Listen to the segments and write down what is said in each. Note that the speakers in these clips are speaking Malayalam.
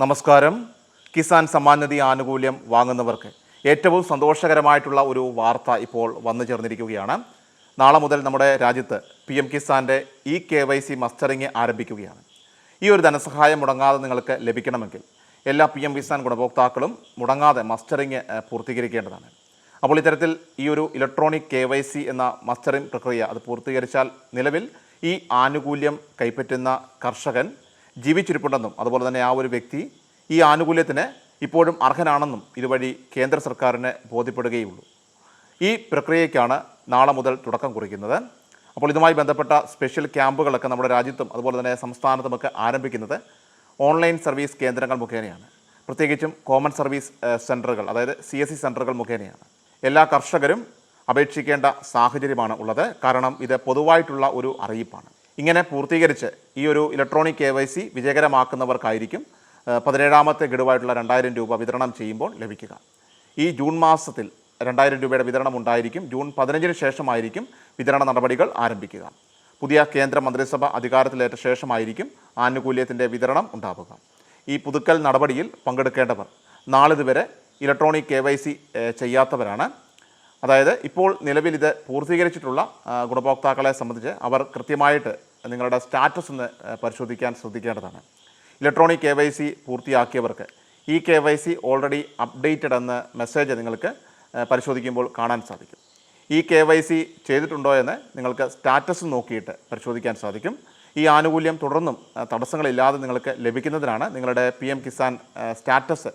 നമസ്കാരം. കിസാൻ സമ്മാൻ ആനുകൂല്യം വാങ്ങുന്നവർക്ക് ഏറ്റവും സന്തോഷകരമായിട്ടുള്ള ഒരു വാർത്ത ഇപ്പോൾ വന്നു ചേർന്നിരിക്കുകയാണ്. നാളെ മുതൽ നമ്മുടെ രാജ്യത്ത് P M കിസാന്റെ E K Y C mustering ആരംഭിക്കുകയാണ്. ഈ ഒരു ധനസഹായം മുടങ്ങാതെ നിങ്ങൾക്ക് ലഭിക്കണമെങ്കിൽ എല്ലാ പി എം കിസാൻ ഗുണഭോക്താക്കളും മുടങ്ങാതെ മസ്റ്ററിങ് പൂർത്തീകരിക്കേണ്ടതാണ്. അപ്പോൾ ഇത്തരത്തിൽ ഈ ഒരു ഇലക്ട്രോണിക് കെ വൈ സി എന്ന മസ്റ്ററിംഗ് പ്രക്രിയ അത് പൂർത്തീകരിച്ചാൽ നിലവിൽ ഈ ആനുകൂല്യം കൈപ്പറ്റുന്ന കർഷകൻ ജീവിച്ചിരിപ്പുണ്ടെന്നും അതുപോലെ തന്നെ ആ ഒരു വ്യക്തി ഈ ആനുകൂല്യത്തിന് ഇപ്പോഴും അർഹനാണെന്നും ഇതുവഴി കേന്ദ്ര സർക്കാരിന് ബോധ്യപ്പെടുകയുള്ളൂ. ഈ പ്രക്രിയയ്ക്കാണ് നാളെ മുതൽ തുടക്കം കുറിക്കുന്നത്. അപ്പോൾ ഇതുമായി ബന്ധപ്പെട്ട സ്പെഷ്യൽ ക്യാമ്പുകളൊക്കെ നമ്മുടെ രാജ്യത്തും അതുപോലെ തന്നെ സംസ്ഥാനത്തുമൊക്കെ ആരംഭിക്കുന്നത് ഓൺലൈൻ സർവീസ് കേന്ദ്രങ്ങൾ മുഖേനയാണ്. പ്രത്യേകിച്ചും കോമൺ സർവീസ് സെന്ററുകൾ അതായത് സി എസ് സി സെന്ററുകൾ മുഖേനയാണ്. എല്ലാ കർഷകരും അപേക്ഷിക്കേണ്ട സാഹചര്യമാണ് ഉള്ളത്. കാരണം ഇത് പൊതുവായിട്ടുള്ള ഒരു അറിയിപ്പാണ്. ഇങ്ങനെ പൂർത്തീകരിച്ച് ഈ ഒരു ഇലക്ട്രോണിക് കെ വൈ സി വിജയകരമാക്കുന്നവർക്കായിരിക്കും പതിനേഴാമത്തെ ഗഡുവായിട്ടുള്ള രണ്ടായിരം രൂപ വിതരണം ചെയ്യുമ്പോൾ ലഭിക്കുക. ഈ ജൂൺ മാസത്തിൽ രണ്ടായിരം രൂപയുടെ വിതരണം ഉണ്ടായിരിക്കും. ജൂൺ പതിനഞ്ചിന് ശേഷമായിരിക്കും വിതരണ നടപടികൾ ആരംഭിക്കുക. പുതിയ കേന്ദ്ര മന്ത്രിസഭ അധികാരത്തിലേറ്റ ശേഷമായിരിക്കും ആനുകൂല്യത്തിന്റെ വിതരണം ഉണ്ടാവുക. ഈ പുതുക്കൽ നടപടിയിൽ പങ്കെടുക്കേണ്ടവർ നാളിതുവരെ ഇലക്ട്രോണിക് കെ വൈ സി ചെയ്യാത്തവരാണ്. അതായത് ഇപ്പോൾ നിലവിൽ ഇത് പൂർത്തീകരിച്ചിട്ടുള്ള ഗുണഭോക്താക്കളെ സംബന്ധിച്ച് അവർ കൃത്യമായിട്ട് നിങ്ങളുടെ സ്റ്റാറ്റസ് ഒന്ന് പരിശോധിക്കാൻ ശ്രദ്ധിക്കേണ്ടതാണ്. ഇലക്ട്രോണിക് കെ വൈ സി പൂർത്തിയാക്കിയവർക്ക് ഈ K Y C already updated എന്ന മെസ്സേജ് നിങ്ങൾക്ക് പരിശോധിക്കുമ്പോൾ കാണാൻ സാധിക്കും. ഈ കെ വൈ സി ചെയ്തിട്ടുണ്ടോ എന്ന് നിങ്ങൾക്ക് സ്റ്റാറ്റസ് നോക്കിയിട്ട് പരിശോധിക്കാൻ സാധിക്കും. ഈ ആനുകൂല്യം തുടർന്നും തടസ്സങ്ങളില്ലാതെ നിങ്ങൾക്ക് ലഭിക്കുന്നതിനാണ് നിങ്ങളുടെ P M Kisan status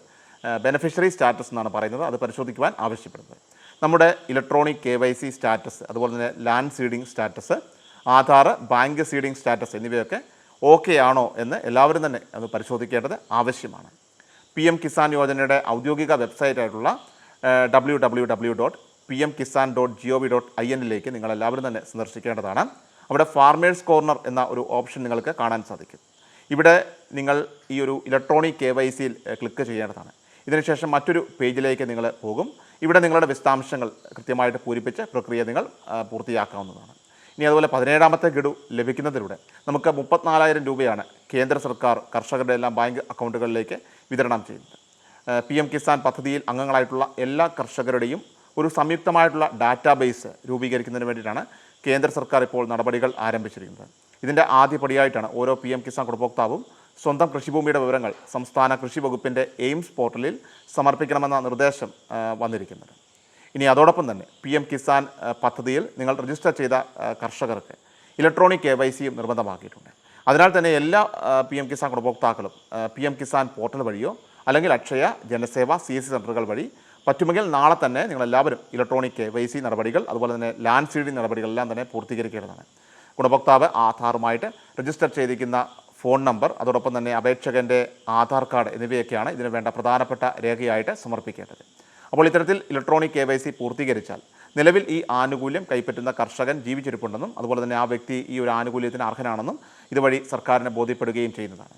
beneficiary status എന്നാണ് പറയുന്നത്. അത് പരിശോധിക്കുവാൻ ആവശ്യപ്പെടുന്നത്. നമ്മുടെ electronic K Y C status അതുപോലെ തന്നെ land seeding status Aadhaar bank seeding status എന്നിവയൊക്കെ ഓക്കെ ആണോ എന്ന് എല്ലാവരും തന്നെ അത് പരിശോധിക്കേണ്ടത് ആവശ്യമാണ്. പി എം കിസാൻ യോജനയുടെ ഔദ്യോഗിക വെബ്സൈറ്റായിട്ടുള്ള W W W dot P M Kisan dot G O V dot I എന്നിലേക്ക് നിങ്ങൾ എല്ലാവരും തന്നെ സന്ദർശിക്കേണ്ടതാണ്. അവിടെ ഫാർമേഴ്സ് കോർണർ എന്ന ഒരു ഓപ്ഷൻ നിങ്ങൾക്ക് കാണാൻ സാധിക്കും. ഇവിടെ നിങ്ങൾ ഈ ഒരു ഇലക്ട്രോണിക് കെ വൈ സിയിൽ ക്ലിക്ക് ചെയ്യേണ്ടതാണ്. ഇതിനുശേഷം മറ്റൊരു പേജിലേക്ക് നിങ്ങൾ പോകും. ഇവിടെ നിങ്ങളുടെ വിശദാംശങ്ങൾ കൃത്യമായിട്ട് പൂരിപ്പിച്ച് പ്രക്രിയ നിങ്ങൾ പൂർത്തിയാക്കാവുന്നതാണ്. ഇനി അതുപോലെ പതിനേഴാമത്തെ ഗഡു ലഭിക്കുന്നതിലൂടെ നമുക്ക് മുപ്പത്തിനാലായിരം രൂപയാണ് കേന്ദ്ര സർക്കാർ കർഷകരുടെ എല്ലാം ബാങ്ക് അക്കൗണ്ടുകളിലേക്ക് വിതരണം ചെയ്യുന്നത്. പി എം കിസാൻ പദ്ധതിയിൽ അംഗങ്ങളായിട്ടുള്ള എല്ലാ കർഷകരുടെയും ഒരു സംയുക്തമായിട്ടുള്ള ഡാറ്റാബേസ് രൂപീകരിക്കുന്നതിന് വേണ്ടിയിട്ടാണ് കേന്ദ്ര സർക്കാർ ഇപ്പോൾ നടപടികൾ ആരംഭിച്ചിരിക്കുന്നത്. ഇതിന്റെ ആദ്യപടിയായിട്ടാണ് ഓരോ പി എം കിസാൻ ഗുണഭോക്താവും സ്വന്തം കൃഷിഭൂമിയുടെ വിവരങ്ങൾ സംസ്ഥാന കൃഷി വകുപ്പിന്റെ എയിംസ് പോർട്ടലിൽ സമർപ്പിക്കണമെന്ന നിർദ്ദേശം വന്നിരിക്കുന്നത്. ഇനി അതോടൊപ്പം തന്നെ പി എം കിസാൻ പദ്ധതിയിൽ നിങ്ങൾ രജിസ്റ്റർ ചെയ്ത കർഷകർക്ക് ഇലക്ട്രോണിക് കെ വൈ സിയും നിർബന്ധമാക്കിയിട്ടുണ്ട്. അതിനാൽ തന്നെ എല്ലാ പി എം കിസാൻ ഗുണഭോക്താക്കളും പി എം കിസാൻ പോർട്ടൽ വഴിയോ അല്ലെങ്കിൽ Akshaya Janaseva C S C സെന്ററുകൾ വഴി പറ്റുമെങ്കിൽ നാളെ തന്നെ നിങ്ങളെല്ലാവരും ഇലക്ട്രോണിക് കെ വൈ സി നടപടികൾ അതുപോലെ തന്നെ ലാൻഡ് സീഡിംഗ് നടപടികളെല്ലാം തന്നെ പൂർത്തീകരിക്കേണ്ടതാണ്. ഗുണഭോക്താവ് ആധാറുമായിട്ട് രജിസ്റ്റർ ചെയ്തിരിക്കുന്ന ഫോൺ നമ്പർ അതോടൊപ്പം തന്നെ അപേക്ഷകന്റെ ആധാർ കാർഡ് എന്നിവയൊക്കെയാണ് ഇതിന് വേണ്ട പ്രധാനപ്പെട്ട രേഖയായിട്ട് സമർപ്പിക്കേണ്ടത്. അപ്പോൾ ഇത്തരത്തിൽ ഇലക്ട്രോണിക് കെ വൈ സി പൂർത്തീകരിച്ചാൽ നിലവിൽ ഈ ആനുകൂല്യം കൈപ്പറ്റുന്ന കർഷകൻ ജീവിച്ചിരിപ്പുണ്ടെന്നും അതുപോലെ തന്നെ ആ വ്യക്തി ഈ ഒരു ആനുകൂല്യത്തിന് അർഹനാണെന്നും ഇതുവഴി സർക്കാരിനെ ബോധ്യപ്പെടുകയും ചെയ്യുന്നതാണ്.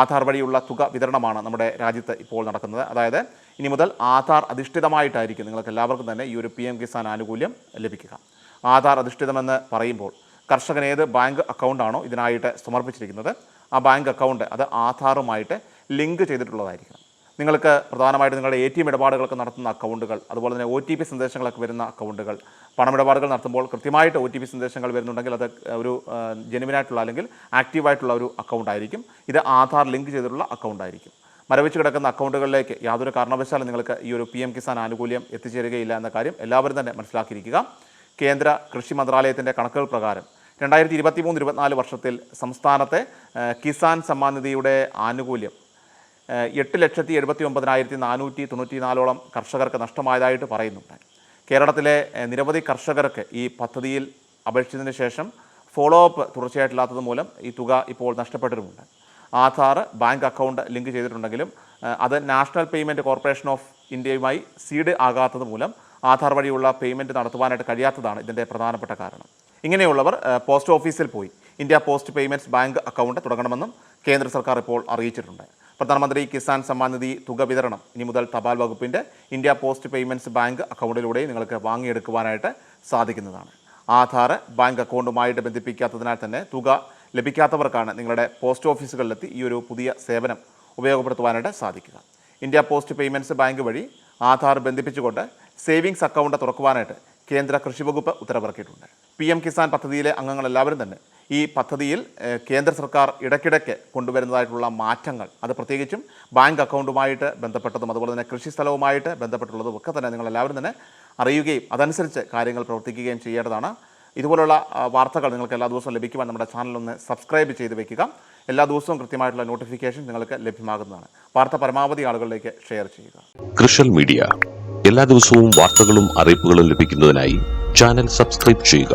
ആധാർ വഴിയുള്ള തുക വിതരണമാണ് നമ്മുടെ രാജ്യത്ത് ഇപ്പോൾ നടക്കുന്നത്. അതായത് ഇനി മുതൽ ആധാർ അധിഷ്ഠിതമായിട്ടായിരിക്കും നിങ്ങൾക്ക് എല്ലാവർക്കും തന്നെ ഈ ഒരു പി എം കിസാൻ ആനുകൂല്യം ലഭിക്കുക. ആധാർ അധിഷ്ഠിതമെന്ന് പറയുമ്പോൾ കർഷകൻ ഏത് ബാങ്ക് അക്കൗണ്ടാണോ ഇതിനായിട്ട് സമർപ്പിച്ചിരിക്കുന്നത് ആ ബാങ്ക് അക്കൗണ്ട് അത് ആധാറുമായിട്ട് ലിങ്ക് ചെയ്തിട്ടുള്ളതായിരിക്കണം. നിങ്ങൾക്ക് പ്രധാനമായിട്ട് നിങ്ങളുടെ എ ടി എം ഇടപാടുകളൊക്കെ നടത്തുന്ന അക്കൗണ്ടുകൾ അതുപോലെ തന്നെ ഒ ടി പി സന്ദേശങ്ങളൊക്കെ വരുന്ന അക്കൗണ്ടുകൾ പണമിടപാടുകൾ നടത്തുമ്പോൾ കൃത്യമായിട്ട് ഒ ടി പി സന്ദേശങ്ങൾ വരുന്നുണ്ടെങ്കിൽ അത് ഒരു ജെനുവിനായിട്ടുള്ള അല്ലെങ്കിൽ ആക്റ്റീവായിട്ടുള്ള ഒരു അക്കൗണ്ട് ആയിരിക്കും. ഇത് ആധാർ ലിങ്ക് ചെയ്തിട്ടുള്ള അക്കൗണ്ട് ആയിരിക്കും. മരവിച്ച് കിടക്കുന്ന അക്കൗണ്ടുകളിലേക്ക് യാതൊരു കാരണവശാലും നിങ്ങൾക്ക് ഈ ഒരു പി എം കിസാൻ ആനുകൂല്യം എത്തിച്ചേരുകയില്ല എന്ന കാര്യം എല്ലാവരും തന്നെ മനസ്സിലാക്കിയിരിക്കുക. കേന്ദ്ര കൃഷി മന്ത്രാലയത്തിന്റെ കണക്കുകൾ പ്രകാരം രണ്ടായിരത്തി ഇരുപത്തി മൂന്ന് ഇരുപത്തിനാല് വർഷത്തിൽ സംസ്ഥാനത്തെ കിസാൻ സമ്മാൻ നിധിയുടെ ആനുകൂല്യം എട്ട് ലക്ഷത്തി എഴുപത്തി ഒമ്പതിനായിരത്തി നാനൂറ്റി തൊണ്ണൂറ്റി നാലോളം കർഷകർക്ക് നഷ്ടമായതായിട്ട് പറയുന്നുണ്ട്. കേരളത്തിലെ നിരവധി കർഷകർക്ക് ഈ പദ്ധതിയിൽ അപേക്ഷിച്ചതിന് ശേഷം ഫോളോ അപ്പ് തുടർച്ചയായിട്ടില്ലാത്തത് മൂലം ഈ തുക ഇപ്പോൾ നഷ്ടപ്പെട്ടിട്ടുമുണ്ട്. ആധാർ ബാങ്ക് അക്കൗണ്ട് ലിങ്ക് ചെയ്തിട്ടുണ്ടെങ്കിലും അത് നാഷണൽ പേയ്മെന്റ് കോർപ്പറേഷൻ ഓഫ് ഇന്ത്യയുമായി സീഡ് ആകാത്തത് മൂലം ആധാർ വഴിയുള്ള പേയ്മെന്റ് നടത്തുവാനായിട്ട് കഴിയാത്തതാണ് ഇതിന്റെ പ്രധാനപ്പെട്ട കാരണം. ഇങ്ങനെയുള്ളവർ പോസ്റ്റ് ഓഫീസിൽ പോയി India post payments bank account തുടങ്ങണമെന്നും കേന്ദ്ര സർക്കാർ ഇപ്പോൾ അറിയിച്ചിട്ടുണ്ട്. പ്രധാനമന്ത്രി കിസാൻ സമ്മാൻ നിധി തുക വിതരണം. ഇനി മുതൽ തപാൽ വകുപ്പിന്റെ ഇന്ത്യ പോസ്റ്റ് പേയ്മെന്റ്സ് ബാങ്ക് അക്കൗണ്ടിലൂടെ നിങ്ങൾക്ക് വാങ്ങിയെടുക്കുവാനായിട്ട് സാധിക്കുന്നതാണ്. ആധാർ ബാങ്ക് അക്കൗണ്ടുമായിട്ട് ബന്ധിപ്പിക്കാത്തതിനാൽ തന്നെ തുക ലഭിക്കാത്തവർക്കാണ് നിങ്ങളുടെ പോസ്റ്റ് ഓഫീസുകളിലെത്തി ഈ ഒരു പുതിയ സേവനം ഉപയോഗപ്പെടുത്തുവാനായിട്ട് സാധിക്കുക. ഇന്ത്യ പോസ്റ്റ് പേയ്മെന്റ്സ് ബാങ്ക് വഴി ആധാർ ബന്ധിപ്പിച്ചുകൊണ്ട് സേവിങ്സ് അക്കൗണ്ട് തുറക്കുവാനായിട്ട് കേന്ദ്ര കൃഷി വകുപ്പ് ഉത്തരവിറക്കിയിട്ടുണ്ട്. പി എം കിസാൻ പദ്ധതിയിലെ അംഗങ്ങൾ എല്ലാവരും തന്നെ ഈ പദ്ധതിയിൽ കേന്ദ്ര സർക്കാർ ഇടയ്ക്കിടയ്ക്ക് കൊണ്ടുവരുന്നതായിട്ടുള്ള മാറ്റങ്ങൾ അത് പ്രത്യേകിച്ചും ബാങ്ക് അക്കൗണ്ടുമായിട്ട് ബന്ധപ്പെട്ടതും അതുപോലെ തന്നെ കൃഷി സ്ഥലവുമായിട്ട് ബന്ധപ്പെട്ടുള്ളതും ഒക്കെ തന്നെ നിങ്ങളെല്ലാവരും തന്നെ അറിയുകയും അതനുസരിച്ച് കാര്യങ്ങൾ പ്രവർത്തിക്കുകയും ചെയ്യേണ്ടതാണ്. ഇതുപോലുള്ള വാർത്തകൾ നിങ്ങൾക്ക് എല്ലാ ദിവസവും ലഭിക്കുവാൻ നമ്മുടെ ചാനൽ ഒന്ന് സബ്സ്ക്രൈബ് ചെയ്ത് വയ്ക്കുക എല്ലാ ദിവസവും കൃത്യമായിട്ടുള്ള നോട്ടിഫിക്കേഷൻ നിങ്ങൾക്ക് ലഭ്യമാകുന്നതാണ്. വാർത്ത പരമാവധി ആളുകളിലേക്ക് ഷെയർ ചെയ്യുക. കൃഷൽ മീഡിയ. എല്ലാ ദിവസവും വാർത്തകളും അറിയിപ്പുകളും ലഭിക്കുന്നതിനായി ചാനൽ സബ്സ്ക്രൈബ് ചെയ്യുക.